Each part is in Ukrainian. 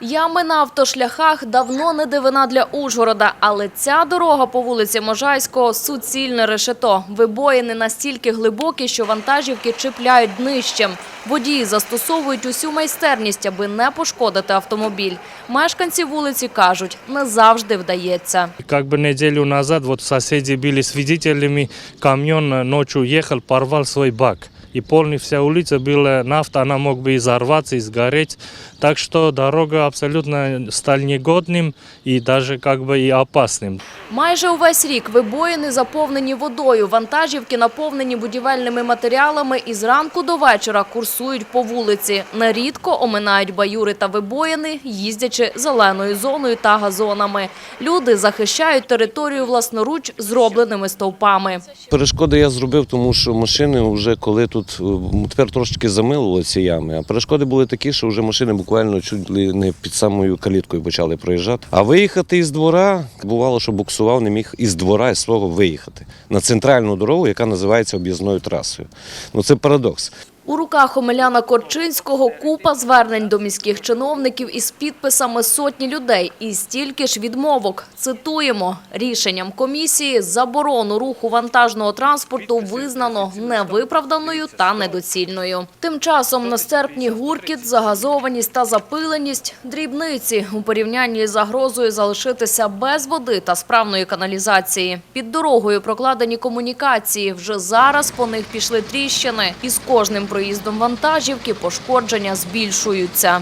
Ями на автошляхах давно не дивина для Ужгорода, але ця дорога по вулиці Можайського – суцільне решето. Вибоїни настільки глибокі, що вантажівки чіпляють днищем. Водії застосовують усю майстерність, аби не пошкодити автомобіль. Мешканці вулиці кажуть, не завжди вдається. Как бы неделю назад вот соседи были свидетелями, камень э, ночью ехал, порвал свой бак. И полная вся улица была нафта, она мог бы и взорваться, и сгореть. Так что дорога абсолютно стала негодным и даже как бы и опасным. Майже увесь рік вибоїни заповнені водою, вантажівки наповнені будівельними матеріалами і зранку до вечора курсують по вулиці. Нерідко оминають баюри та вибоїни, їздячи зеленою зоною та газонами. Люди захищають територію власноруч зробленими стовпами. Перешкоди я зробив, тому що машини вже коли тут е, тепер трошечки замилило ці ями, а перешкоди були такі, що вже машини буквально чуть ли не під самою каліткою почали проїжджати. А виїхати із двора бувало, що буксував, не міг із двора із свого виїхати на центральну дорогу, яка називається об'їзною трасою. Ну це парадокс. У руках Омеляна Корчинського купа звернень до міських чиновників із підписами сотні людей і стільки ж відмовок. Цитуємо, рішенням комісії заборону руху вантажного транспорту визнано невиправданою та недоцільною. Тим часом нестерпні гуркіт, загазованість та запиленість – дрібниці у порівнянні з загрозою залишитися без води та справної каналізації. Під дорогою прокладені комунікації. Вже зараз по них пішли тріщини. І з кожним проїздом вантажівки пошкодження збільшуються.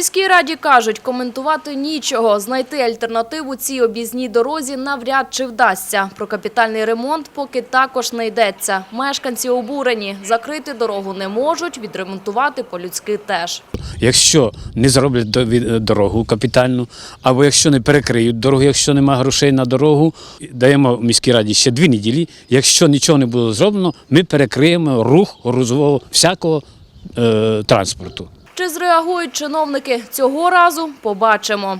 Міській раді кажуть, коментувати нічого. Знайти альтернативу цій об'їзній дорозі навряд чи вдасться. Про капітальний ремонт поки також не йдеться. Мешканці обурені. Закрити дорогу не можуть, відремонтувати по-людськи теж. Якщо не зроблять дорогу капітальну, або якщо не перекриють дорогу, якщо немає грошей на дорогу, даємо міській раді ще дві неділі. Якщо нічого не буде зроблено, ми перекриємо рух грузового всякого е, транспорту. Чи зреагують чиновники цього разу? Побачимо.